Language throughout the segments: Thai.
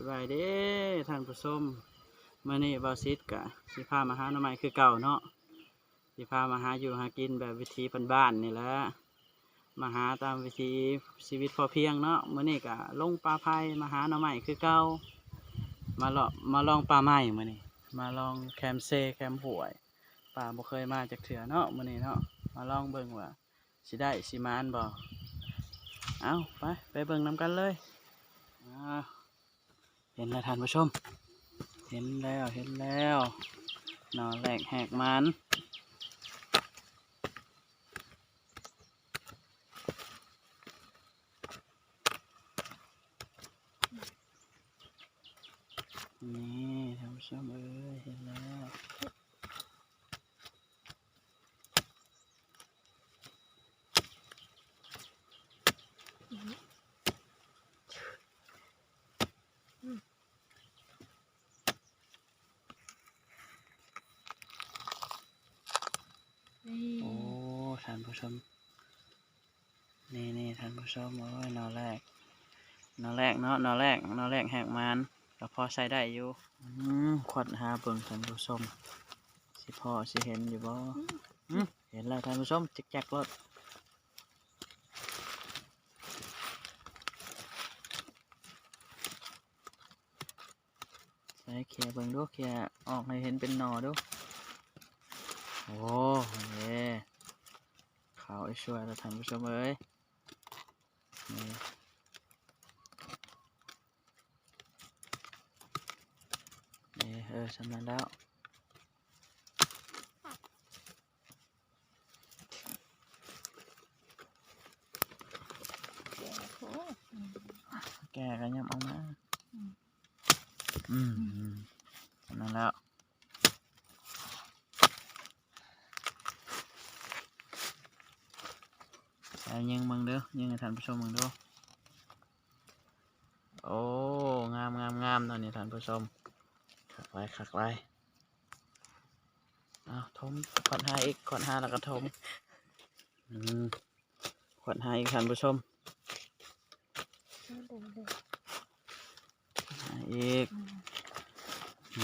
สบายเด้ท่านผู้ชมมื่อนี้บาซิดกะสิพามาหาหน่อไม้คือเก่าเนาะสิพามาหาอยู่หากินแบบวิธีบ้านๆนี่แหละมาหาตามวิธีชีวิตพอเพียงเนาะมื่อนี้กะลงปลาไผ่มาหาหน่อไม้คือเก่ามาลองมาลองปลาไม้มื่อนี้มาลองแคมเซแคมห่วยปลาบ่เคยมาจากเถื่อเนาะมื่อนี้เนาะมาลองเบิ่งว่าสิได้สิมานบ่เอาไปไปเบิ่งนำกันเลยอ้า เห็นแล้วท่านผู้ชม เห็นแล้วเห็นแล้วหนอแหลกแหกมันนี่ท่านผู้ชมเอ้ยเห็นแล้ว นี่ โอ้ท่าน ผู้ชม นี่นี่ท่านผู้ชมโอ้ยนอแรกนอแรกเนาะนอแรกนอแรกแหกมันก็พอใช้ได้อยู่ขวดหาเบิ่งท่านผู้ชมสิพอสิเห็นอยู่บ่อืมเห็นแล้วท่านผู้ชมจิกจักรถใส่เคลียร์เบิ่งดูเคลียร์ออกให้เห็นเป็นหนอดู โอ้เย ขาวไอ้ช่วยแล้วท่านผู้ชมเอ้ยนี่เออสำนันแล้วแกกันยังเอามา อืมอืมสำนันแล้วใส่ ยิงมึงเด้อยิงให้ท่านผู้ชมมึงดู โอ้ งามงามงามตอนนี้ท่านผู้ชมขักไว้ขักไว้อ้าวทมขอนหาอีกขอนหาแล้วก็ทมอืมขอนหาอีกท่านผู้ชมเด็กเด็กหาอีก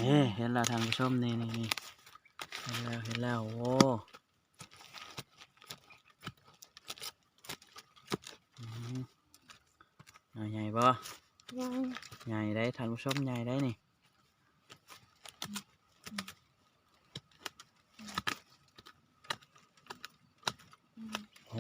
นี่เห็นแล้วท่านผู้ชมนี่นี่นี่เห็นแล้วเห็นแล้วโอ้ หน่อยใหญ่บ่ยังใหญ่ได้ท่านผู้ชมใหญ่ได้นี่โ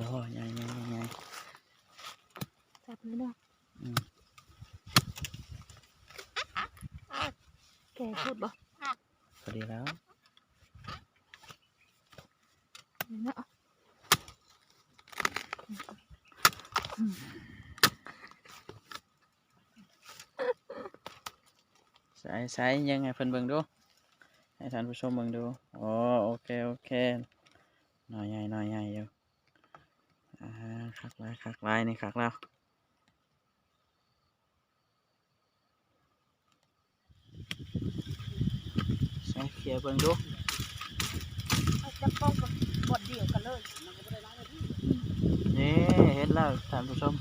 ใส่ยังไงเพิ่นเบิ่งดู ให้ท่านผู้ชมเบิ่งดูโอ้โอเคโอเคหน่อยใหญ่หน่อยใหญ่อยู่อ่าคักลายคักลายนี่คักแล้วใส่เขียเบิ่งดูเอาจับป้องกับบทเดียวกันเลยนี่เห็นแล้วท่านผู้ชม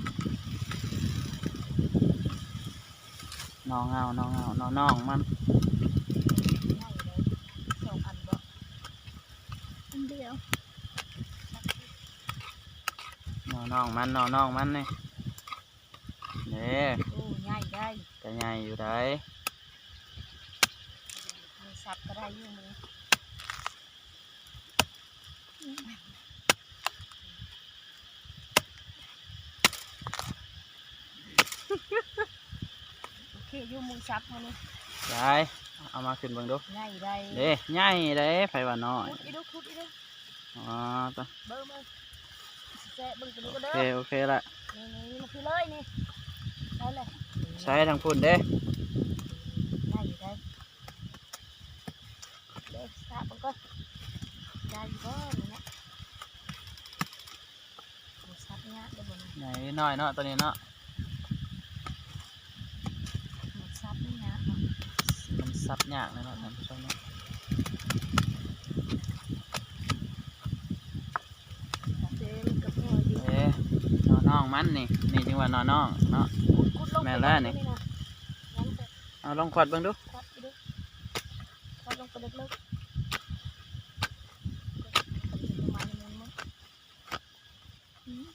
น้องเอาน้องเอาน้องน้องมันง่ายเลยสองอันบ่อันเดียวน้องน้องมันน้องน้องมันนี่นี่โอ้ง่ายได้ก็ใหญ่อยู่ได้มีสับก็ได้อยู่มือ อเคอยู่มือสับมานี่ได้เอามาขึ้นเบิ่งดูง่ายได้เด้ใหญ่เด้ไผว่าน้อยคุดอีดูคุดอีดูอ๋อตะเบิ่งเบิ่งแซ่เบิ่งตัวนี้ก็โอเด้เคอโอเคละนี่นี่มาคือเลยนี่ได้เลยใช้ทางพุ่นเด้ได้อยู่ได้เด็กสาบมันก็ได้อยู่ก็นี่นะหมูสับเนี่ยเดี๋ยวบนใหญ่น้อยเนาะตัวนี้เนาะ หมูสับนี่นะ มัน ซับยากเลยเนาะท่านผู้ชมเนาะเต็มกับพ่ออยู่เอ๊ะนอน้องมันนี่ นี่จังหว่านอน้องเนาะคุดลงแม่นแล้วนี่ะงั้นก็เอาลองขวัดเบิ่งดู ควัดไปดูควัดลงไปลึกๆประมาณนี้มั้งอืม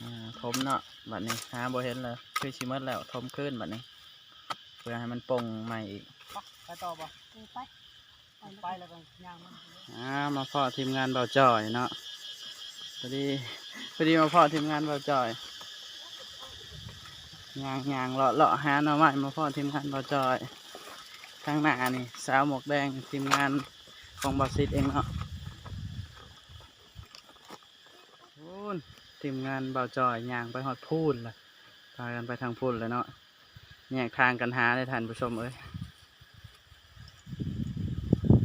อ่าทมเนาะ บัดนี้หาบ่เห็นเลยคือชิหมดแล้วทมขึ้นบัดนี้ เพื่อให้มันปงใหม่อีกไปต่อบ่เออไปไปไปแล้วแล้วก็ย่างมันอ่ามาพ่อทีมงานเบาจ่อยเนาะพอดีพอดีมาพ่อทีมงานเบาจ่อยยางยางเลาะเลาะหาหน่อไม้มาพ่อทีมงานเบาจ่อยข้างหน้านี่สาวหมวกแดงทีมงานของบอสิตเองเนาะพูน ทีมงานเบาจอยยางไปฮอดพูนลยพากันไปทางพูนเลยเนาะแยกทางกันหาเลยท่านผู้ชมเอ้ย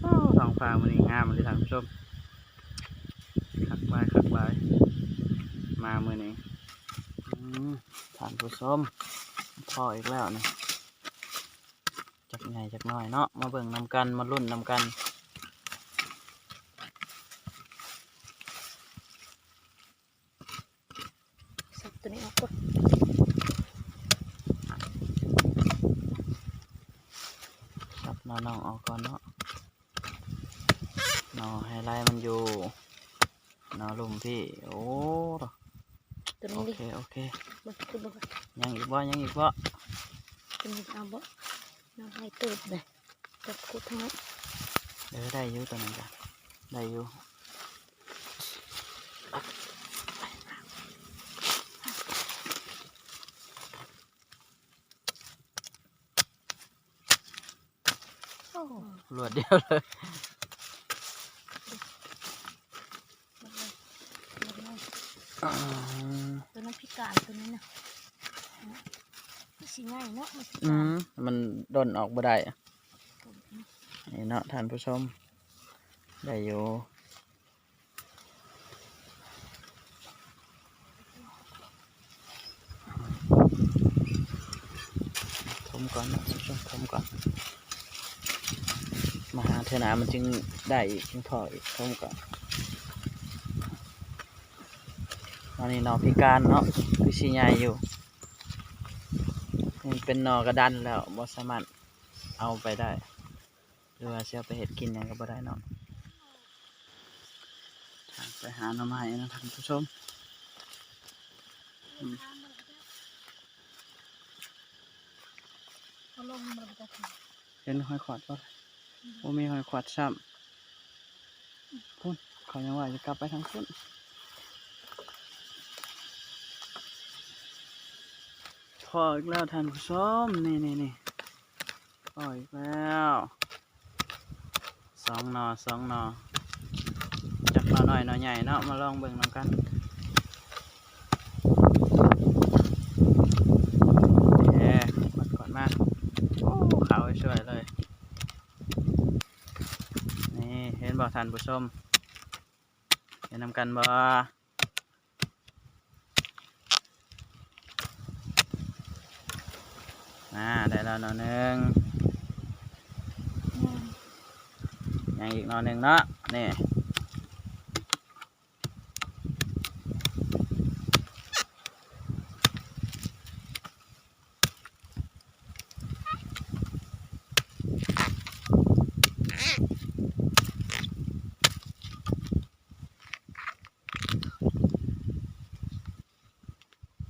อสองฟางมันนี่งามเลยท่านผู้ชมคักไว้คักไว้มามือนี้อืมท่านผู้ชมพออีกแล้วนี่จักไงจักน่อยเนาะมาเบิ่งนำกันมารุ่นนำกัน สับตัวนี้ออกก่อน จับน้องๆออกก่อนเนาะนอไฮไลท์มันอยู่ นอลุ่มพี่ โอ้ตัวโอนี้ดิเค โอเคเบิ่งตัวเบิ่งยังอีกบ่ยังอีกบ่ตัวนี้เอาบ่น้ำให้ตูดเลยจับกูทั้งนั้นเดี๋ยวได้อยู่ตัวนั้นจ้ะได้อยู่โอ้โหรวดเดียวเลย หมดเลยหมดเลย อืม ตัวนั้นพิ การตัวนี้นะมันสิง่ายเนาะมันสิอืมมันดนออกบ่ได้อะนี่เนาะท่านผู้ชม ได้อยู่ทมก่อนนะท่านผู้ชมทมก่อน มาหาเทนามันจึงได้อีกจึงพออีกทมก่อนต อันนี้หนอพิการเนาะคือชีใหญ่อยู่ มันเป็นหนอกระดันแล้วบ่สามารถเอาไปได้ หรือว่าเสียไปเห็ดกินหยังก็บ่ได้เนาะไปหาหน่อไม้นะท่านผู้ชมเห็นหอยขวดปะบ่มีหอยขวดซ้ำพุ่นเขายังว่าจะกลับไปทางพุ่น ออีกแล้วท่านผู้ชมนี่นี่นี่พออีกแล้วสองหนอสองหนอจักหนอหน่อยนอใหญ่เนาะมาลองเบิ่งนำกันเย้มัดก่อนมาโอ้ขาวช่วยเลย นี่เห็นบ่ท่านผู้ชมเห็นนำกันบ่ อ่าได้แล้วหนอหนึ่งยังอีกหนอหนึ่งเนาะนี่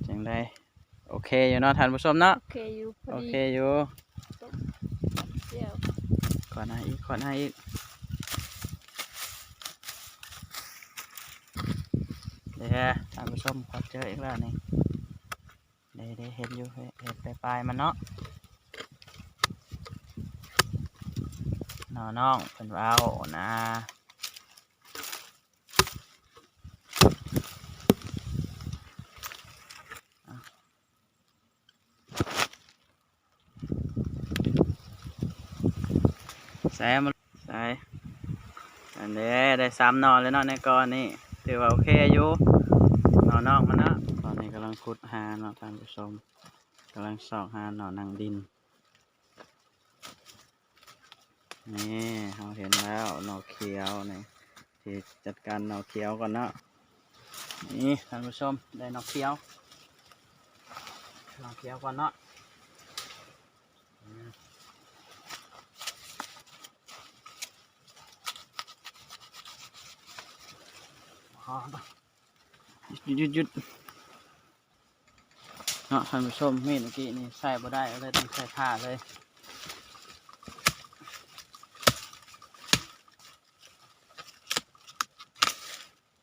จังได้โอเคอยู่เนาะท่านผู้ชมเนาะโอเคอยู่พอ โอดีเคอยู่เดี๋ยวก่อนให้อีกก่อนให้อีกเดี๋ยวท่านผู้ชมขอเจออีกแล้วนี่เดี๋ยวเดี๋ยวเห็นอยู่เห็นเห็นปลายปลายๆมันเนาะน้อน้องเป็นว่าเอานะอะ ส่มันใส่อันนี้ได้สามนอนเลยเนาะในกรนี่ถือว่าโอเคอยู่นอนนอกมันเนาะตอนนี้กำลังขุดหาเนาะท่านผู้ชมกำลังสอกหาหนอนังดินนี่เราเห็นแล้วหนอเขียวนี่ที่จัดการหนอเขียวก่อนเนาะนี่ท่านผู้ชมได้หนอเขียวหนอเขียวก่อนเนาะ อปะหยุดหยุดเนาะท่านผู้ชมมีดเมื่อกี้นี่ใส่บ่ได้เลยต้องใส่ผ้าเลย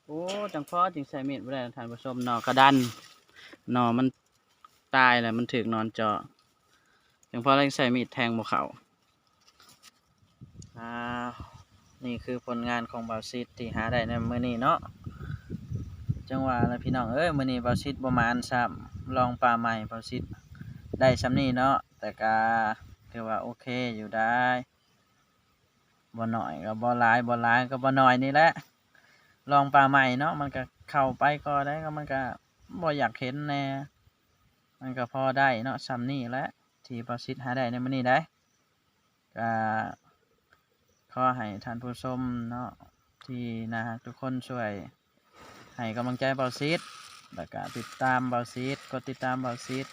โอ้จังพอจึงใส่มีดบ่ได้ท่านผู้ชมหนอกระดันหนอมันตายแล้วมันถึกนอนเจาะจังพอเลยใส่มีดแทงบ่เขาอ่านี่คือผลงานของบาวซิดที่หาได้ในมือนี้เนาะ จังหวะแล้วพี่น้องเอ้ยมื้อนี้บาซิดบ่มานซ้ำลองปลาใหม่บาซิดได้ซ้ำนี้เนาะแต่ก็ถือว่าโอเคอยู่ได้บ่น้อยก็บ่หลายบ่หลายก็บ่น้อยนี่แหละลองปลาใหม่เนาะมันก็เข้าไปก็ได้ก็มันก็บ่อยากเห็นแน่มันก็พอได้เนาะซ้ำนี่แหละที่ประสิทธิ์หาได้ในมื้อนี้ได้ก็ขอให้ท่านผู้ชมเนาะที่นะทุกคนช่วย ให้กำลังใจเบาซิดแล้วก็ติดตามเบาซิดกดติดตามเบาซิด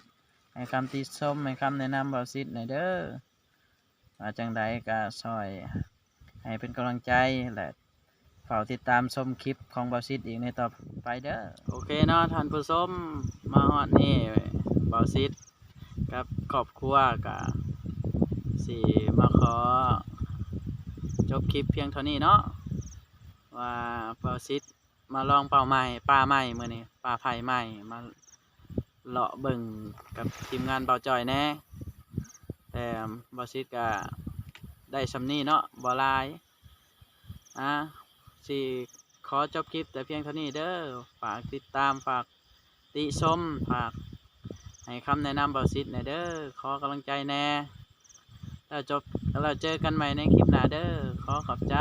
ให้คำติชมให้คำแนะนำเบาซิดหน่อยเด้อว่าจังใดก็ช่วยให้เป็นกำลังใจและฝากติดตามชมคลิปของบาซิดอีกในต่อไปเด้อโอเคเนาะท่านผู้ชมมาฮอดนี่บาซิดกับครอบครัวกับสี่มาขอจบคลิปเพียงเท่านี้เนาะว่าบาซิด มาลองเป่าใหม่ปลาใหม่เมื่อนี้ปลาไผ่ใหม่มาเลาะเบิ่งกับทีมงานเบาจอยแน่แต่บาซิดก็ได้สำนีเนาะบ่หลายอะสิขอจบคลิปแต่เพียงเท่านี้เด้อฝากติดตามฝากติชมฝากให้คำแนะนำบาซิดหน่อยเด้อขอกำลังใจแน่แล้วจบแล้วเราเจอกันใหม่ในคลิปหน้าเด้อขอขอบใจ